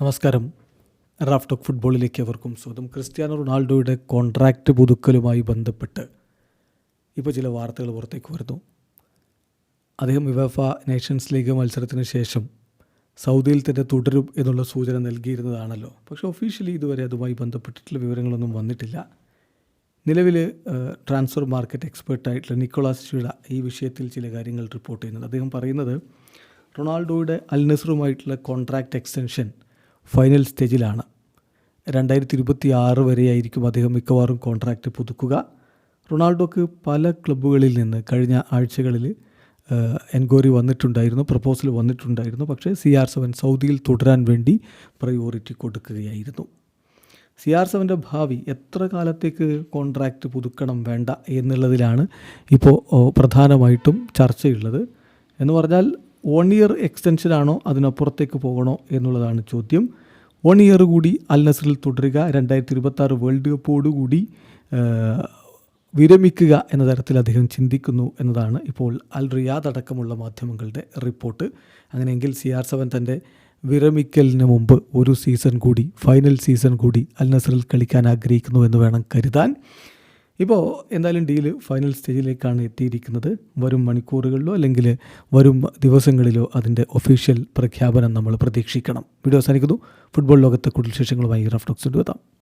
നമസ്കാരം. Raf talk ഫുട്ബോളിലേക്ക് അവർക്കും സ്വാഗതം. ക്രിസ്ത്യാനോ റൊണാൾഡോയുടെ കോൺട്രാക്റ്റ് പുതുക്കലുമായി ബന്ധപ്പെട്ട് ഇപ്പോൾ ചില വാർത്തകൾ പുറത്തേക്ക് വരുന്നു. അദ്ദേഹം വിവഫ നേഷൻസ് ലീഗ് മത്സരത്തിന് ശേഷം സൗദിയിൽ തന്നെ തുടരും എന്നുള്ള സൂചന നൽകിയിരുന്നതാണല്ലോ. പക്ഷേ ഒഫീഷ്യലി ഇതുവരെ അതുമായി ബന്ധപ്പെട്ടിട്ടുള്ള വിവരങ്ങളൊന്നും വന്നിട്ടില്ല. നിലവിൽ ട്രാൻസ്ഫർ മാർക്കറ്റ് എക്സ്പേർട്ടായിട്ടുള്ള നിക്കോളാസ് ഷീഡ ഈ വിഷയത്തിൽ ചില കാര്യങ്ങൾ റിപ്പോർട്ട് ചെയ്യുന്നുണ്ട്. അദ്ദേഹം പറയുന്നത് റൊണാൾഡോയുടെ അൽ നസറുമായിട്ടുള്ള കോൺട്രാക്റ്റ് എക്സ്റ്റൻഷൻ ഫൈനൽ സ്റ്റേജിലാണ്. രണ്ടായിരത്തി ഇരുപത്തി ആറ് വരെയായിരിക്കും അദ്ദേഹം മിക്കവാറും കോൺട്രാക്റ്റ് പുതുക്കുക. റൊണാൾഡോക്ക് പല ക്ലബ്ബുകളിൽ നിന്ന് കഴിഞ്ഞ ആഴ്ചകളിൽ എൻക്വയറി വന്നിട്ടുണ്ടായിരുന്നു പ്രപ്പോസൽ വന്നിട്ടുണ്ടായിരുന്നു. പക്ഷേ സി ആർ സെവൻ സൗദിയിൽ തുടരാൻ വേണ്ടി പ്രയോറിറ്റി കൊടുക്കുകയായിരുന്നു. സി ആർ സെവന്റെ ഭാവി എത്ര കാലത്തേക്ക് കോൺട്രാക്റ്റ് പുതുക്കണം വേണ്ട എന്നുള്ളതിലാണ് ഇപ്പോൾ പ്രധാനമായിട്ടും ചർച്ചയുള്ളത്. എന്ന് പറഞ്ഞാൽ വൺ ഇയർ എക്സ്റ്റൻഷനാണോ അതിനപ്പുറത്തേക്ക് പോകണോ എന്നുള്ളതാണ് ചോദ്യം. വൺ ഇയർ കൂടി അൽ നസറിൽ തുടരുക. രണ്ടായിരത്തി ഇരുപത്തി ആറ് വേൾഡ് കപ്പോടുകൂടി കൂടി വിരമിക്കുക എന്ന തരത്തിൽ അദ്ദേഹം ചിന്തിക്കുന്നു എന്നതാണ് ഇപ്പോൾ അൽ റിയാദ് അടക്കമുള്ള മാധ്യമങ്ങളുടെ റിപ്പോർട്ട്. അങ്ങനെയെങ്കിൽ സി ആർ സെവൻ തന്റെ വിരമിക്കലിന് മുമ്പ് ഒരു സീസൺ കൂടി ഫൈനൽ സീസൺ കൂടി അൽ നസറിൽ കളിക്കാൻ ആഗ്രഹിക്കുന്നു എന്ന് വേണം കരുതാൻ. ഇപ്പോൾ എന്തായാലും ഡീൽ ഫൈനൽ സ്റ്റേജിലേക്കാണ് എത്തിയിരിക്കുന്നത്. വരും മണിക്കൂറുകളിലോ അല്ലെങ്കിൽ വരും ദിവസങ്ങളിലോ അതിന്റെ ഒഫീഷ്യൽ പ്രഖ്യാപനം നമ്മൾ പ്രതീക്ഷിക്കണം. വീഡിയോ അവസാനിക്കുന്നു. ഫുട്ബോൾ ലോകത്തെ കൂടുതൽ വിശേഷങ്ങളുമായി റഫ്ഡോക്സ് എത്താം